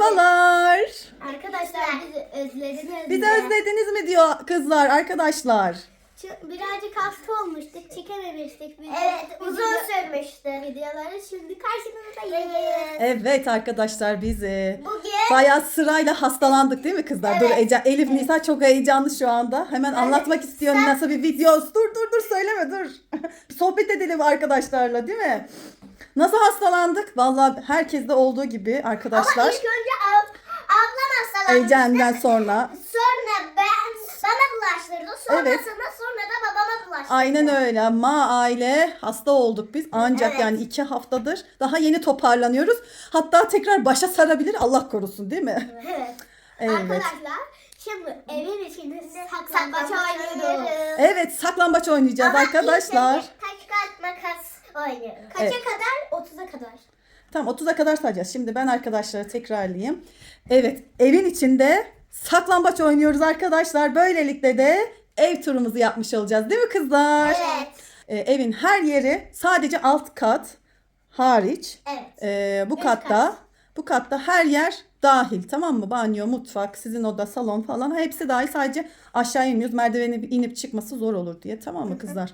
Merhabalar. Arkadaşlar bizi özlediniz Bizi mi? özlediniz mi diyor kızlar arkadaşlar. Birazcık hasta olmuştuk, çekememiştik. Video, evet, uzun sürmüştü. Videoları şimdi karşınızdayız. Evet arkadaşlar biz e, Bugün bayağı sırayla hastalandık değil mi kızlar? Dur Evet. Ece, Elif Nisa çok heyecanlı şu anda. Hemen anlatmak istiyorum nasıl bir video. Dur dur dur söyleme dur. Bir Sohbet edelim arkadaşlarla değil mi? Nasıl hastalandık? Vallahi herkeste olduğu gibi arkadaşlar. ama ilk önce ab, ablam hastalanmıştı. Ece'nden sonra. Sonra ben bana bulaştırdı. Sonrasında Evet. sonra da babama bulaştırdı. Aynen öyle. Ma aile hasta olduk biz. Ancak Evet. yani iki haftadır daha yeni toparlanıyoruz. Hatta tekrar başa sarabilir Allah korusun değil mi? Evet. Evet. Arkadaşlar şimdi evin içinde saklambaç oynuyoruz. Evet saklambaç oynayacağız Ama arkadaşlar. Kaça Evet. kadar? 30'a kadar. Tamam 30'a kadar sayacağız. Şimdi ben arkadaşlara tekrarlayayım. Evet evin içinde saklambaç oynuyoruz arkadaşlar. Böylelikle de ev turumuzu yapmış olacağız değil mi kızlar? Evet. Ee, evin her yeri sadece alt kat hariç. Evet. Ee, bu Üst katta kat. bu katta her yer dahil tamam mı? Banyo, mutfak, sizin oda, salon falan hepsi dahil. Sadece aşağı inmiyoruz. Merdiveni inip çıkması zor olur diye. Tamam mı kızlar?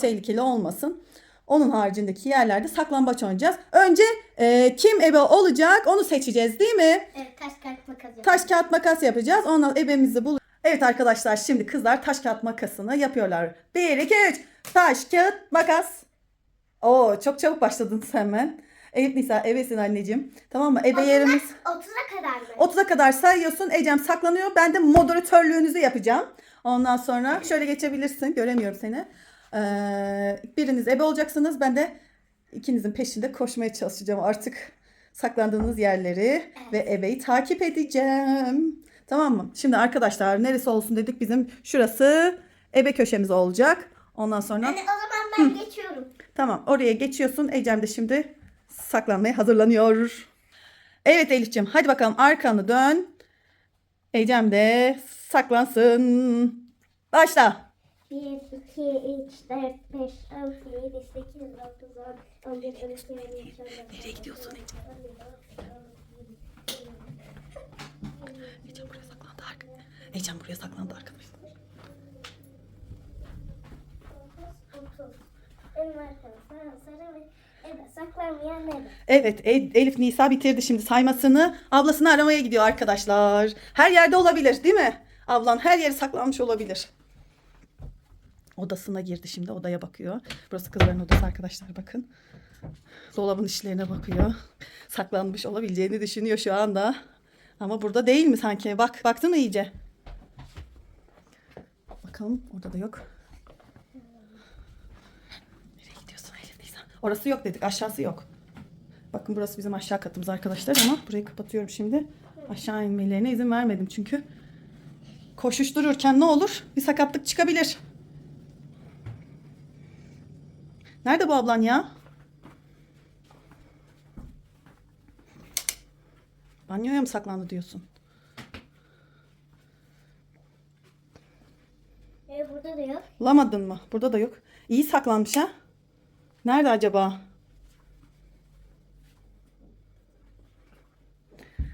Tehlikeli olmasın. Onun haricindeki yerlerde saklambaç oynayacağız. Önce e, kim ebe olacak onu seçeceğiz değil mi? Evet taş kağıt makas yapıyoruz. Taş kağıt makas yapacağız. Ondan ebemizi bul. Evet arkadaşlar şimdi kızlar taş kağıt makasını yapıyorlar. 1 2 3 taş kağıt makas. Oo çok çabuk başladınız hemen. Elif Nisa ebesin anneciğim. Tamam mı? Ebe yerimiz 30'a kadar mı? 30'a kadar sayıyorsun. Ecem saklanıyor. Ben de moderatörlüğünüzü yapacağım. Ondan sonra şöyle geçebilirsin. Göremiyorum seni. Ee, biriniz ebe olacaksınız. Ben de ikinizin peşinde koşmaya çalışacağım artık. Saklandığınız yerleri ve ebeyi takip edeceğim. Tamam mı? Şimdi arkadaşlar neresi olsun dedik bizim şurası ebe köşemiz olacak. Ondan sonra Hani o zaman ben geçiyorum. Tamam oraya geçiyorsun. Ecem de şimdi saklanmaya hazırlanıyor. Evet Elif'ciğim hadi bakalım arkanı dön. Ecem de saklansın. Başla. 1, 2, 3, 4, 5, 6, 7, 8, 9, 10, 11, 12, 13, 14, Nereye gidiyorsun Ecem buraya saklandı. Ecem buraya saklandı arkadaşlar. 30. En arkasına sarı ve evet E- Elif Nisa bitirdi şimdi saymasını. Ablasını aramaya gidiyor arkadaşlar. Her yerde olabilir değil mi? Ablan her yeri saklanmış olabilir. Odasına girdi şimdi odaya bakıyor. Burası kızların odası arkadaşlar bakın. Dolabın işlerine bakıyor. Saklanmış olabileceğini düşünüyor şu anda. Ama burada değil mi sanki? Bak baktın mı iyice? Bakalım orada da yok. Nereye gidiyorsun Elif? Orası yok dedik aşağısı yok. Bakın burası bizim aşağı katımız arkadaşlar ama burayı kapatıyorum şimdi. Aşağı inmelerine izin vermedim çünkü koşuştururken ne olur? Bir sakatlık çıkabilir. Nerede bu ablan ya? Banyoya mı saklandı diyorsun? E burada da yok. Bulamadın mı? Burada da yok. İyi saklanmış ha? Nerede acaba?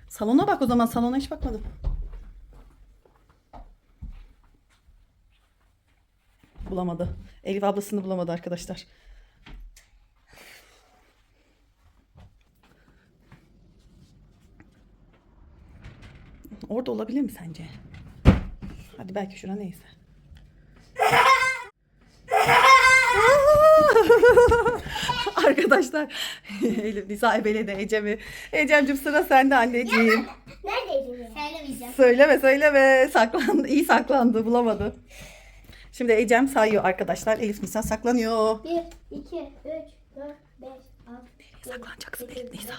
Salona bak o zaman. Salona hiç bakmadım. Bulamadı. Elif ablasını bulamadı arkadaşlar. Orada olabilir mi sence? Hadi belki şura neyse. Arkadaşlar Elif Nisa ebeledi Ecem'i. Ecem'cim sıra sende anneciğim. Neredeydin? Söylemeyeceğim. Söyleme söyleme. Saklandı. iyi saklandı. Bulamadı. Şimdi Ecem sayıyor arkadaşlar. Elif Nisa saklanıyor. 1, 2, 3, 4, 5, 6, saklanacaksın Elif Nisa?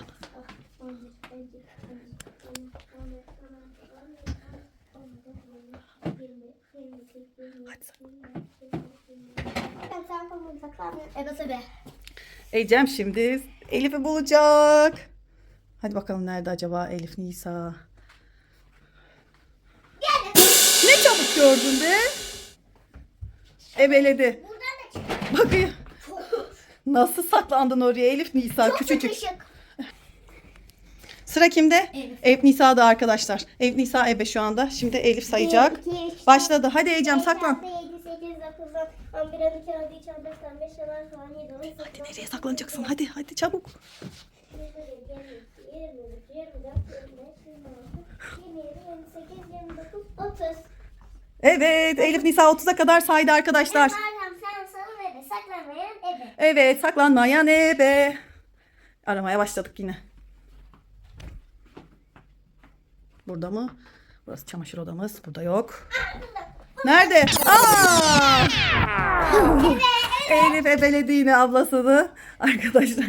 Ecem şimdi Elif'i bulacak. Hadi bakalım nerede acaba Elif Nisa? Ne çabuk gördün be. Ebeledi. Buradan da çık. Bakayım. Nasıl saklandın oraya Elif Nisa Çok küçücük. sıkışık. Sıra kimde? Elif. Elif Nisa'da arkadaşlar. Elif Nisa ebe şu anda. Şimdi Elif sayacak. 1, 2, 3, Başladı. Hadi Ecem saklan. 7, 8, 9, 10, 11, 12, 13, 14, 15, 16, 17, 18, Hadi nereye saklanacaksın? Hadi hadi çabuk. 21, 22, 23, 24, 25, 26, 27, 28, 29, 30. Evet Elif Nisa 30'a kadar saydı arkadaşlar. Ebe, saklanmayan ebe. Evet saklanmayan ebe. Aramaya başladık yine. Burada mı? Burası çamaşır odamız. Burada yok. Nerede? Aa! Elif ebeledi yine ablasını. Arkadaşlar.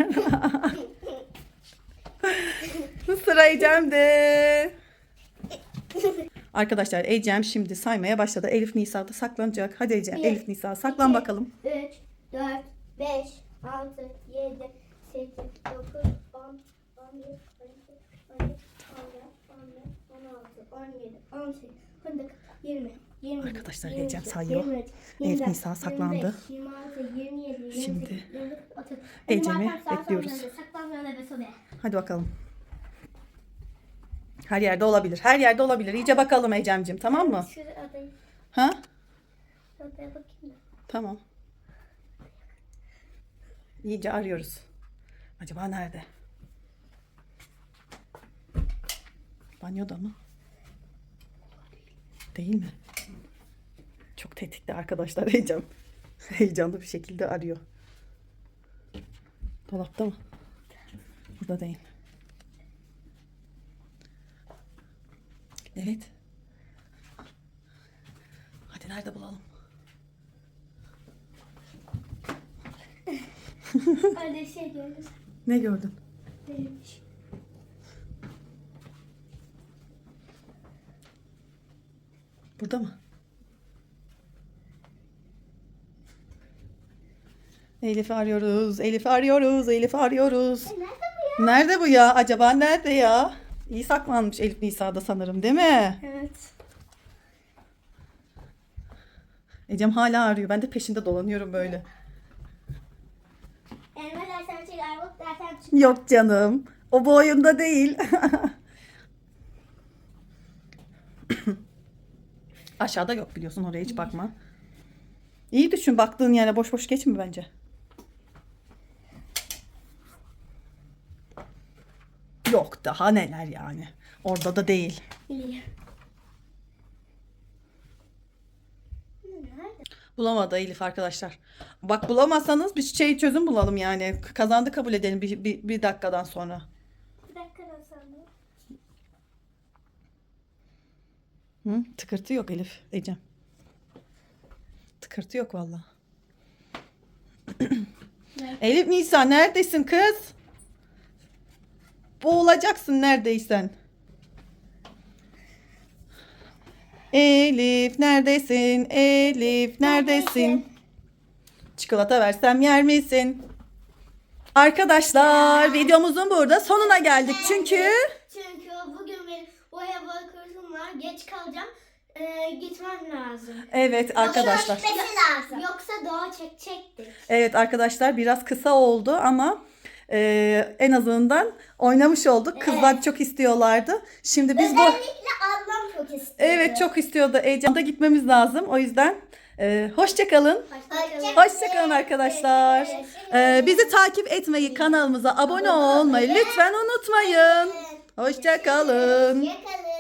Sıra Ecem'de. Arkadaşlar Ecem şimdi saymaya başladı. Elif Nisa'da saklanacak. Hadi Ecem. Bir, Elif Nisa saklan iki, bakalım. 3, 4, 5, 6, 7, 8, 9, 10, 11, 12, 13, 14, 15, 16, 17, 18, 19, 20, 20. Arkadaşlar, Ecem sayıyor. Elif Nisa saklandı. 26, 27, 28, Şimdi 29, 30. Ecem'i bekliyoruz. Hadi bakalım. Her yerde olabilir. Her yerde olabilir. İyice bakalım Ecem'cim tamam mı? Ha? Tamam. İyice arıyoruz. Acaba nerede? Banyoda mı? Değil mi? Çok tetikte arkadaşlar heyecan. Heyecanlı bir şekilde arıyor. Dolapta mı? Burada değil. Evet. Hadi nerede bulalım? Öyle şey gördüm. Ne gördün? Değilmiş. Burada mı? Elif'i arıyoruz. Elif'i arıyoruz. Elif'i arıyoruz. Nerede bu ya? Nerede bu ya? Acaba nerede ya? İyi saklanmış Elif Nisa'da sanırım değil mi? Evet. Ecem hala arıyor. Ben de peşinde dolanıyorum böyle. Elma dersen çık, armut dersen çık. Yok canım. O bu oyunda değil. Aşağıda yok biliyorsun oraya hiç bakma. İyi düşün baktığın yere boş boş geçme bence. Yok daha neler yani. Orada da değil. Bulamadı Elif arkadaşlar. Bak bulamazsanız bir şey çözüm bulalım yani. Kazandı kabul edelim bir, bir, bir dakikadan sonra. Bir dakika sonra. Hı? Tıkırtı yok Elif Ecem. Tıkırtı yok valla. Elif Nisa neredesin kız? Boğulacaksın neredeysen. Elif neredesin? Elif neredesin? Çikolata versem yer misin? Arkadaşlar videomuzun burada sonuna geldik çünkü Çünkü bugün benim voleybol var. Geç kalacağım. Ee, gitmem lazım. evet arkadaşlar. lazım. Yoksa doğa çekecektik. Evet arkadaşlar biraz kısa oldu ama e, en azından oynamış olduk. Kızlar çok istiyorlardı. Şimdi biz bu Özellikle ablam çok istiyordu. evet çok istiyordu. Ece'de gitmemiz lazım. O yüzden e, hoşça kalın. Hoşçakalın. Hoşça kalın arkadaşlar. E, bizi takip etmeyi, kanalımıza abone olmayı lütfen unutmayın. Hoşça kalın. Yakalın.